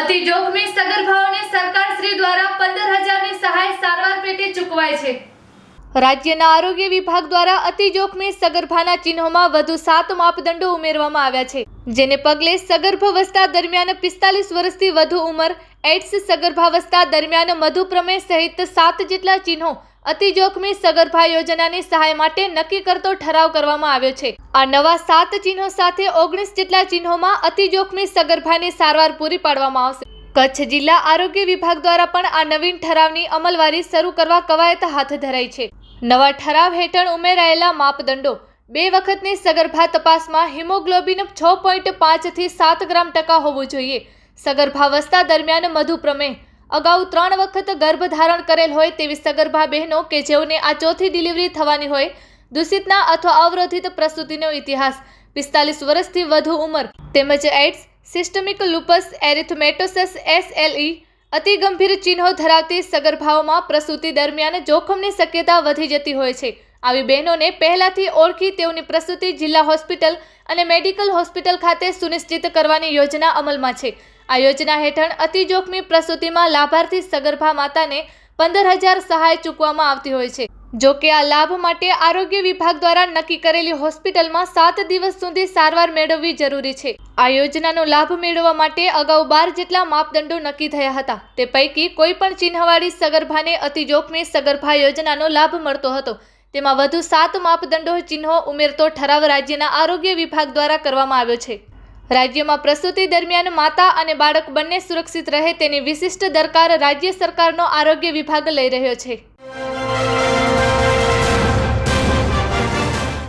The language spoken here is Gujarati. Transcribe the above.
અતિ જોખમી સગર્ભાઓને સરકારશ્રી દ્વારા પંદર હજારની સહાય સારવાર પેટે ચૂકવાય છે. રાજ્યના આરોગ્ય વિભાગ દ્વારા અતિ જોખમી સગર્ભાના ચિહ્નોમાં વધુ સાત માપદંડો ઉમેરવામાં આવ્યા છે, જેને પગલે સગર્ભાવસ્થા દરમિયાન પિસ્તાલીસ વર્ષથી વધુ ઉંમર એડ્સ સગર્ભાવસ્થા દરમિયાન મધુપ્રમેહ સહિત સાત જેટલા ચિહ્નો અતિ જોખમી સગર્ભા યોજનાની સહાય માટે નક્કી કરતો ઠરાવ કરવામાં આવ્યો છે. આ નવા સાત ચિહ્નો સાથે ઓગણીસ જેટલા ચિહ્નોમાં અતિ જોખમી સગર્ભાની સારવાર પૂરી પાડવામાં આવશે. કચ્છ જિલ્લા આરોગ્ય વિભાગ દ્વારા પણ આ નવીન ઠરાવની અમલવારી શરૂ કરવા કવાયત હાથ ધરાઈ છે. નવા ઠરાવ હેઠળ ઉમેરાયેલા માપદંડો. બે વખતની સગર્ભા તપાસમાં હિમોગ્લોબિન છ પોઈન્ટ પાંચથી સાત ગ્રામ ટકા હોવું જોઈએ. સગર્ભાવસ્થા દરમિયાન મધુપ્રમેહ અગાઉ ત્રણ વખત ગર્ભધારણ કરેલ હોય તેવી સગર્ભા બહેનો કે જેઓને આ ચોથી ડિલિવરી થવાની હોય, દૂષિતના અથવા અવરોધિત પ્રસૂતિનો ઇતિહાસ, પિસ્તાલીસ વર્ષથી વધુ ઉંમર, તેમજ એડ્સ સિસ્ટમિક લુપસ, એરિથમેટોસસ એસએલઈ અતિ ગંભીર ચિહ્નો ધરાવતી સગર્ભાઓમાં પ્રસૂતિ દરમિયાન જોખમની શક્યતા વધી જતી હોય છે. આવી બહેનોને પહેલાથી ઓળખી તેઓની પ્રસૂતિ જિલ્લા હોસ્પિટલ અને મેડિકલ હોસ્પિટલ ખાતે સુનિશ્ચિત કરવાની યોજના અમલમાં છે. આ યોજના હેઠળ અતિ જોખમી પ્રસૂતિમાં લાભાર્થી સગર્ભા માતાને પંદર હજાર સહાય ચૂકવામાં આવતી હોય છે. જો કે આ લાભ માટે આરોગ્ય વિભાગ દ્વારા નક્કી કરેલી હોસ્પિટલમાં સાત દિવસ સુધી સારવાર મેળવવી જરૂરી છે. આ યોજનાનો લાભ મેળવવા માટે અગાઉ બાર જેટલા માપદંડો નક્કી થયા હતા. તે પૈકી કોઈ પણ ચિહ્નવાળી સગર્ભાને અતિ જોખમી સગર્ભા યોજનાનો લાભ મળતો હતો. તેમાં વધુ સાત માપદંડો ચિહ્નો ઉમેરતો ઠરાવ રાજ્યના આરોગ્ય વિભાગ દ્વારા કરવામાં આવ્યો છે. રાજ્યમાં પ્રસૂતિ દરમિયાન માતા અને બાળક બંને સુરક્ષિત રહે તેની વિશિષ્ટ દરકાર રાજ્ય સરકારનો આરોગ્ય વિભાગ લઈ રહ્યો છે.